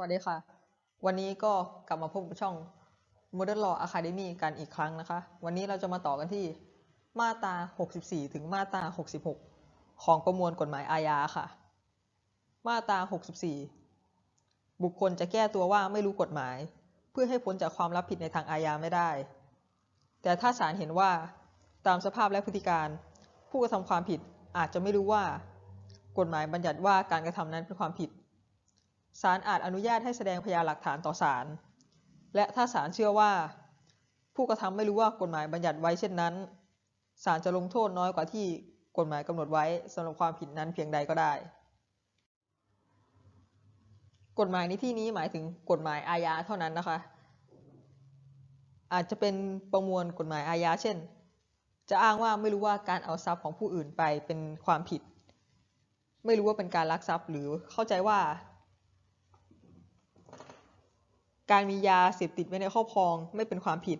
วัสดีค่ะ วันนี้ก็กลับมาพบกับช่อง Modern Law Academy กันอีกครั้งนะคะ วันนี้เราจะมาต่อกันที่มาตรา 64 ถึงมาตรา 66 ของประมวลกฎหมายอาญาค่ะ มาตรา 64 บุคคลจะแก้ตัวว่าไม่รู้กฎหมาย เพื่อให้พ้นจากความรับผิดในทางอาญาไม่ได้ แต่ถ้าศาลเห็นว่าตามสภาพและพฤติการ ผู้กระทำความผิดอาจจะไม่รู้ว่า กฎหมายบัญญัติว่าการกระทำนั้นเป็นความผิด ศาลอาจอนุญาตให้แสดงพยานหลักฐานต่อศาล และถ้าศาลเชื่อว่า ผู้กระทำไม่รู้ว่ากฎหมายบัญญัติไว้เช่นนั้น ศาลจะลงโทษน้อยกว่าที่กฎหมายกำหนดไว้สำหรับความผิดนั้นเพียงใดก็ได้ กฎหมายในที่นี้หมายถึงกฎหมายอาญาเท่านั้นนะคะ อาจจะเป็นประมวลกฎหมายอาญาเช่น จะอ้างว่าไม่รู้ว่าการเอาทรัพย์ของผู้อื่นไปเป็นความผิด ไม่รู้ว่าเป็นการลักทรัพย์หรือเข้าใจว่า การมียาเสพติดไว้ในครอบครองไม่เป็นความผิด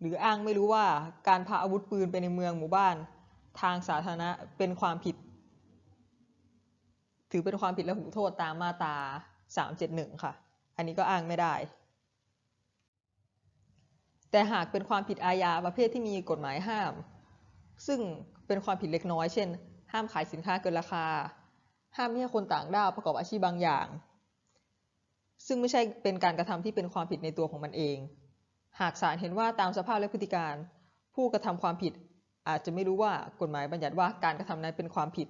หรืออ้างไม่รู้ว่าการพาอาวุธปืนไปในเมืองหมู่บ้าน ทางสาธารณะเป็นความผิด ถือเป็นความผิดและหูโทษตามมาตรา371 ค่ะ อันนี้ก็อ้างไม่ได้ แต่หากเป็นความผิดอาญาประเภทที่มีกฎหมายห้าม ซึ่งเป็นความผิดเล็กน้อย เช่น ห้ามขายสินค้าเกินราคา ห้ามไม่ให้คนต่างด้าวประกอบอาชีพบางอย่าง ซึ่งไม่ใช่เป็นการกระทำที่เป็นความผิดในตัวของมันเอง หากศาลเห็นว่าตามสภาพและพฤติการ ผู้กระทำความผิดอาจจะไม่รู้ว่ากฎหมายบัญญัติว่าการกระทำนั้นเป็นความผิด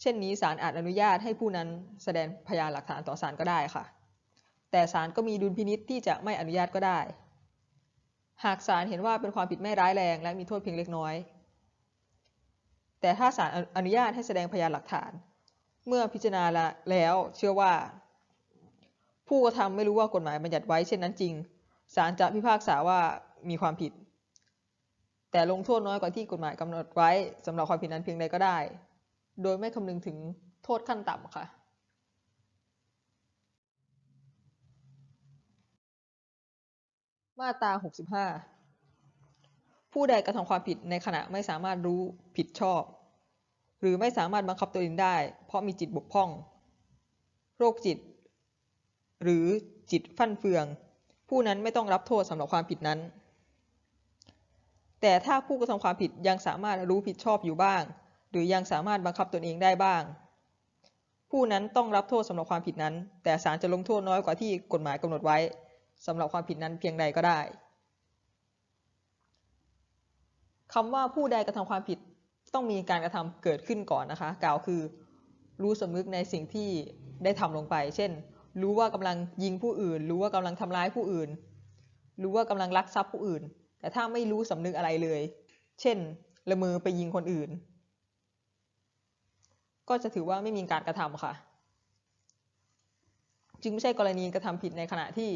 เช่นนี้ศาลอาจอนุญาตให้ผู้นั้นแสดงพยานหลักฐานต่อศาลก็ได้ค่ะ แต่ศาลก็มีดุลพินิษที่จะไม่อนุญาตก็ได้ หากศาลเห็นว่าเป็นความผิดไม่ร้ายแรง และมีโทษเพียงเล็กน้อย แต่ถ้าศาลอนุญาตให้แสดงพยานหลักฐาน เมื่อพิจารณาแล้วเชื่อว่า ผู้กระทำไม่รู้ว่ากฎหมายบัญญัติไว้เช่นนั้นจริง ศาลจะพิพากษาว่ามีความผิด แต่ลงโทษน้อยกว่าที่กฎหมายกำหนดไว้สำหรับความผิดนั้นเพียงใดก็ได้ โดยไม่คำนึงถึงโทษขั้นต่ำค่ะ มาตรา 65 ผู้ใดกระทำความผิดในขณะไม่สามารถรู้ผิดชอบ หรือไม่สามารถบังคับตัวเองได้ เพราะมีจิตบกพร่อง โรคจิต หรือจิตฟั่นเฟือง ผู้นั้นไม่ต้องรับโทษสำหรับความผิดนั้น แต่ถ้าผู้กระทำความผิดยังสามารถรู้ผิดชอบอยู่บ้าง หรือยังสามารถบังคับตนเองได้บ้าง ผู้นั้นต้องรับโทษสำหรับความผิดนั้น แต่ศาลจะลงโทษน้อยกว่าที่กฎหมายกำหนดไว้สำหรับความผิดนั้นเพียงใดก็ได้คำว่าผู้ใดกระทำความผิดต้องมีการกระทำเกิดขึ้นก่อนนะคะ กล่าวคือรู้สำนึกในสิ่งที่ได้ทำลงไป เช่น รู้ว่ากำลังยิงผู้อื่น รู้ว่ากำลังทำร้ายผู้อื่น รู้ว่ากำลังลักทรัพย์ผู้อื่น แต่ถ้าไม่รู้สำนึกอะไรเลย เช่น ละเมอไปยิงคนอื่น ก็จะถือว่าไม่มีการกระทำค่ะ จึงไม่ใช่กรณีกระทำผิดในขณะที่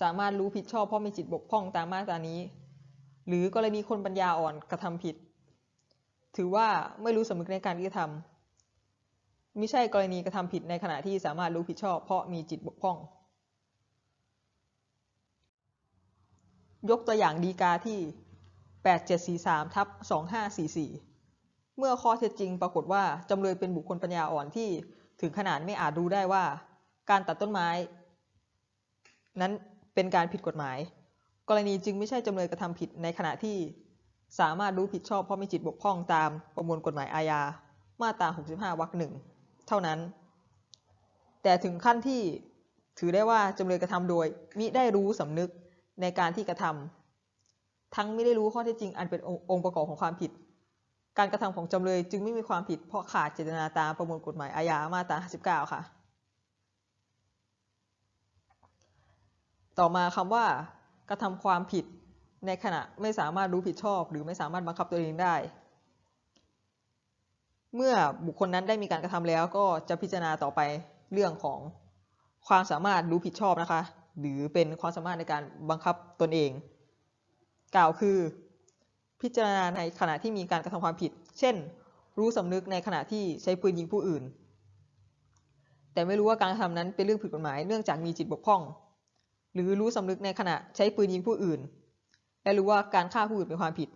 สามารถรู้ผิดชอบเพราะมีจิตบกพร่องตามมาตรานี้ หรือกรณีคนปัญญาอ่อนกระทำผิด ถือว่าไม่รู้สำนึกในการกระทำ ม่ใช่กรณีกระทำผิดในขณะที่สามารถรู้ผิดชอบ เพราะมีจิตบกพร่อง ยกตัวอย่างดีกาที่ 8743ทับ2544 เมื่อข้อเท็จจริงปรากฏว่าจำเลยเป็นบุคคลปัญญาอ่อนที่ถึงขนาดไม่อาจรู้ได้ว่า การตัดต้นไม้ นั้นเป็นการผิดกฎหมาย กรณีจึงไม่ใช่จำเลยกระทำผิดในขณะที่สามารถรู้ผิดชอบเพราะมีจิตบกพร่องตามประมวลกฎหมายอาญามาตรา 65 วรรคหนึ่ง เท่านั้น แต่ถึงขั้นที่ถือได้ว่าจำเลยกระทำโดย มิได้รู้สำนึกในการที่กระทำทั้งไม่ได้รู้ข้อเท็จจริง อันเป็นองค์ประกอบของความผิด การกระทำของจำเลยจึงไม่มีความผิด เพราะขาดเจตนาตามประมวลกฎหมายอาญามาตรา59 ค่ะ ต่อมาคำว่ากระทำความผิดในขณะไม่สามารถรู้ผิดชอบ หรือไม่สามารถบังคับตัวเองได้ เมื่อบุคคลนั้นได้มีการกระทำแล้วก็จะพิจารณาต่อไปเรื่องของความสามารถรู้ผิดชอบนะคะ หรือเป็นความสามารถในการบังคับตนเอง กล่าวคือ พิจารณาในขณะที่มีการกระทำความผิด เช่น รู้สำนึกในขณะที่ใช้ปืนยิงผู้อื่น แต่ไม่รู้ว่าการกระทำนั้นเป็นเรื่องผิดกฎหมายเนื่องจากมีจิตบกพร่อง หรือรู้สำนึกในขณะใช้ปืนยิงผู้อื่น และรู้ว่าการฆ่าผู้อื่นเป็นความผิด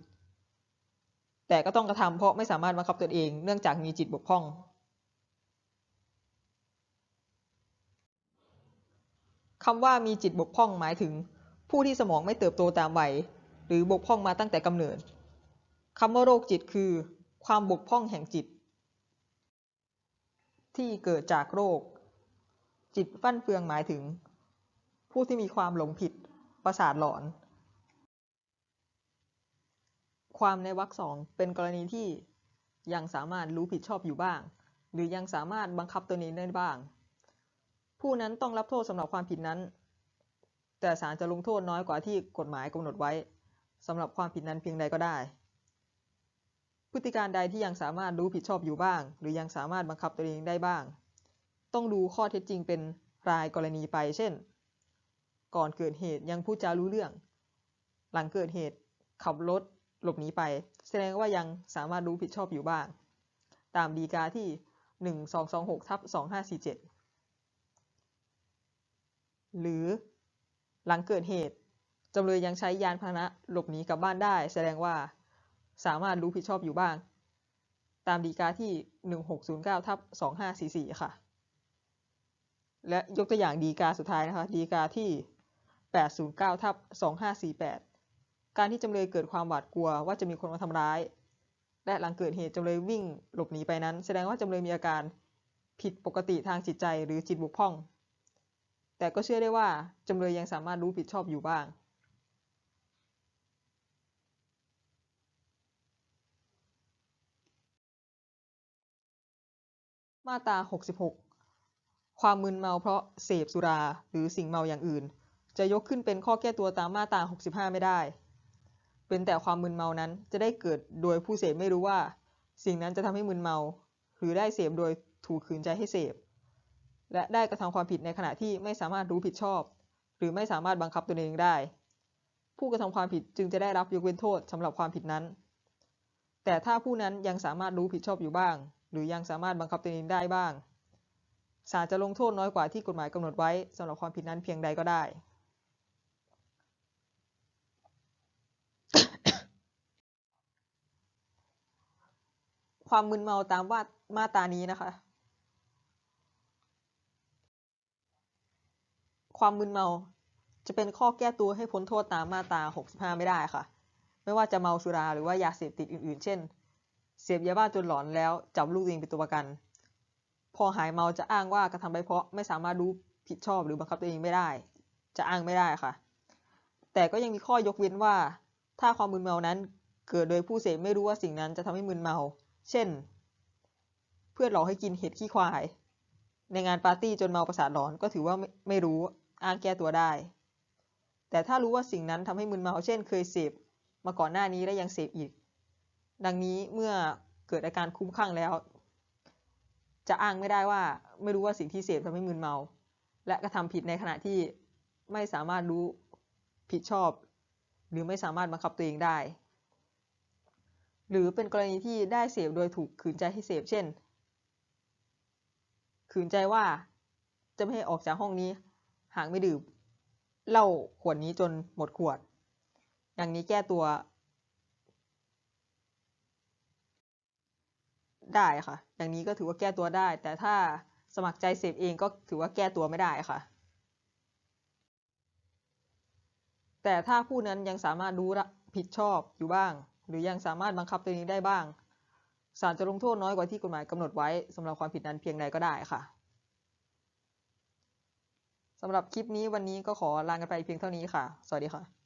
แต่ก็ต้องกระทำเพราะไม่สามารถบังคับตนเอง เนื่องจากมีจิตบกพร่อง คำว่ามีจิตบกพร่องหมายถึง ผู้ที่สมองไม่เติบโตตามวัยหรือบกพร่องมาตั้งแต่กำเนิดคำว่าโรคจิตคือ ความบกพร่องแห่งจิต ที่เกิดจากโรค จิตฟั่นเฟืองหมายถึง ผู้ที่มีความหลงผิด ประสาทหลอน ความในวรรคสองเป็นกรณีที่ยังสามารถรู้ผิดชอบอยู่บ้าง หรือยังสามารถบังคับตัวเองได้บ้าง ผู้นั้นต้องรับโทษสำหรับความผิดนั้น แต่ศาลจะลงโทษน้อยกว่าที่กฎหมายกำหนดไว้สำหรับความผิดนั้นเพียงใดก็ได้ พฤติการใดที่ยังสามารถรู้ผิดชอบอยู่บ้าง หรือยังสามารถบังคับตัวเองได้บ้าง ต้องดูข้อเท็จจริงเป็นรายกรณีไป เช่น ก่อนเกิดเหตุยังพูดจารู้เรื่อง หลังเกิดเหตุขับรถ หลบหนีไป แสดงว่ายังสามารถรู้ผิดชอบอยู่บ้าง ตามดีกาที่ 1226ทับ2547 หรือหลังเกิดเหตุจำเลยยังใช้ยานพาหนะหลบหนีกลับบ้านได้ แสดงว่าสามารถรู้ผิดชอบอยู่บ้าง ตามดีกาที่ 1609ทับ2544 ค่ะ และยกตัวอย่างดีกาสุดท้ายนะคะ ดีกาที่ 809ทับ2548 การที่จำเลยเกิดความหวาดกลัวว่าจะมีคนมาทำร้าย และหลังเกิดเหตุจำเลยวิ่งหลบหนีไปนั้น แสดงว่าจำเลยมีอาการผิดปกติทางจิตใจหรือจิตบกพร่อง แต่ก็เชื่อได้ว่าจำเลยยังสามารถรู้ผิดชอบอยู่บ้าง มาตรา 66 ความมึนเมาเพราะเสพสุราหรือสิ่งเมาอย่างอื่น จะยกขึ้นเป็นข้อแก้ตัวตามมาตรา 65 ไม่ได้ เป็นแต่ความมึนเมานั้นจะได้เกิดโดยผู้เสพไม่รู้ว่า สิ่งนั้นจะทำให้มึนเมา หรือได้เสพโดยถูกขืนใจให้เสพ และได้กระทำความผิดในขณะที่ไม่สามารถรู้ผิดชอบ หรือไม่สามารถบังคับตนเองได้ ผู้กระทำความผิดจึงจะได้รับยกเว้นโทษสำหรับความผิดนั้น แต่ถ้าผู้นั้นยังสามารถรู้ผิดชอบอยู่บ้าง หรือยังสามารถบังคับตนเองได้บ้างศาลจะลงโทษน้อยกว่าที่กฎหมายกำหนดไว้สำหรับความผิดนั้นเพียงใดก็ได้ ความมึนเมาตามว่ามาตรานี้นะคะ ความมึนเมาจะเป็นข้อแก้ตัวให้พ้นโทษตามมาตรา 65 ไม่ได้ค่ะ ไม่ว่าจะเมาสุราหรือว่ายาเสพติดอื่น ๆ เช่น เสพยาบ้าจนหลอนแล้วจับลูกตัวเองเป็นตัวประกัน พอหายเมาจะอ้างว่ากระทำไปเพราะไม่สามารถรู้ผิดชอบหรือบังคับตัวเองไม่ได้ จะอ้างไม่ได้ค่ะ แต่ก็ยังมีข้อยกเว้นว่า ถ้าความมึนเมานั้นเกิดโดยผู้เสพไม่รู้ว่าสิ่งนั้นจะทำให้มึนเมา เช่น เพื่อนหลอกให้กินเห็ดขี้ควาย ในงานปาร์ตี้จนเมาประสาทหลอนก็ถือว่าไม่ไม่รู้อ้างแก้ตัวได้ แต่ถ้ารู้ว่าสิ่งนั้นทำให้มึนเมาเช่น เคยเสพมาก่อนหน้านี้และยังเสพอีก ดังนี้เมื่อเกิดอาการคุ้มคลั่งแล้ว จะอ้างไม่ได้ว่าไม่รู้ว่าสิ่งที่เสพทำให้มึนเมา และกระทำผิดในขณะที่ไม่สามารถรู้ผิดชอบ หรือไม่สามารถบังคับตัวเองได้ หรือเป็นกรณีที่ได้เสพโดยถูกขืนใจให้เสพเช่น ขืนใจว่าจะไม่ให้ออกจากห้องนี้ หากไม่ดื่มเหล้าขวดนี้จนหมดขวด อย่างนี้แก้ตัว ได้ค่ะ อย่างนี้ก็ถือว่าแก้ตัวได้ แต่ถ้าสมัครใจเสพเองก็ถือว่าแก้ตัวไม่ได้ค่ะ แต่ถ้าผู้นั้นยังสามารถรู้ผิดชอบอยู่บ้าง หรือยังสามารถบังคับตัวเองได้บ้าง ศาลจะลงโทษน้อยกว่าที่กฎหมายกำหนดไว้สำหรับความผิดนั้นเพียงใดก็ได้ค่ะสำหรับคลิปนี้วันนี้ก็ขอลากันไปเพียงเท่านี้ค่ะ สวัสดีค่ะ